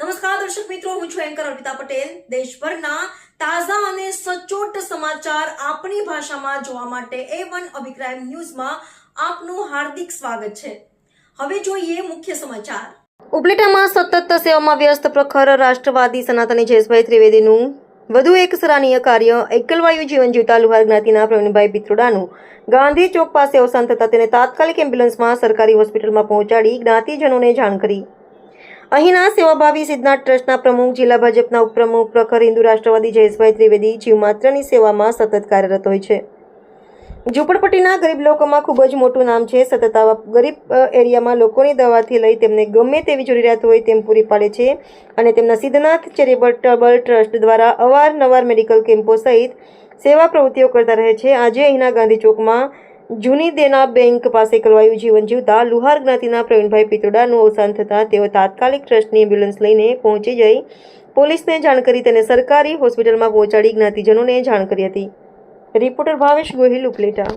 નમસ્કાર, દર્શક મિત્રો, હું છું એન્કર અર્પિતા પટેલ. દેશભરના તાજા અને સચોટ સમાચાર આપણી ભાષામાં જોવા માટે એ વન અભિપ્રાય ન્યૂઝમાં આપનું હાર્દિક સ્વાગત છે. હવે જોઈએ મુખ્ય સમાચાર. ઉપલેટામાં સતત સેવામાં વ્યસ્ત પ્રખર રાષ્ટ્રવાદી સનાતની જયેશભાઈ ત્રિવેદીનું વધુ એક સરાહનીય કાર્ય એકલવાયુ જીવન જીવતા લુહાર જ્ઞાતિના પ્રવીણભાઈ પિત્રોડાનું ગાંધી ચોક પાસે અવસાન થતાં તેને તાત્કાલિક એમ્બ્યુલન્સમાં સરકારી હોસ્પિટલમાં પહોંચાડી જ્ઞાતિજનોને જાણ કરી. અહીંના સેવાભાવી સિદ્ધનાથ ટ્રસ્ટના પ્રમુખ, જિલ્લા ભાજપના ઉપપ્રમુખ, પ્રખર હિન્દુ રાષ્ટ્રવાદી જયેશભાઈ ત્રિવેદી જીવમાત્રની સેવામાં સતત કાર્યરત હોય છે. ઝૂંપડપટ્ટીના ગરીબ લોકોમાં ખૂબ જ મોટું નામ છે. સતત આવા ગરીબ એરિયામાં લોકોની દવાથી લઈ તેમને ગમે તેવી જરૂરિયાત હોય તેમ પૂરી પાડે છે અને તેમના સિદ્ધનાથ ચેરિટેબલ ટ્રસ્ટ દ્વારા અવારનવાર મેડિકલ કેમ્પો સહિત સેવા પ્રવૃત્તિઓ કરતા રહે છે. આજે અહીંના ગાંધી ચોકમાં જૂની દેના બેંક પાસે કરવાયું જીવન જીવતા લુહાર જ્ઞાતિના પ્રવીણભાઈ પિત્રોડાનું અવસાન થતાં તેઓ તાત્કાલિક ટ્રસ્ટની એમ્બ્યુલન્સ લઈને પહોંચી જઈ પોલીસને જાણ કરી તેને સરકારી હોસ્પિટલમાં પહોંચાડી જ્ઞાતિજનોને જાણ કરી હતી. રિપોર્ટર ભાવેશ ગોહિલ ઉપલેટા.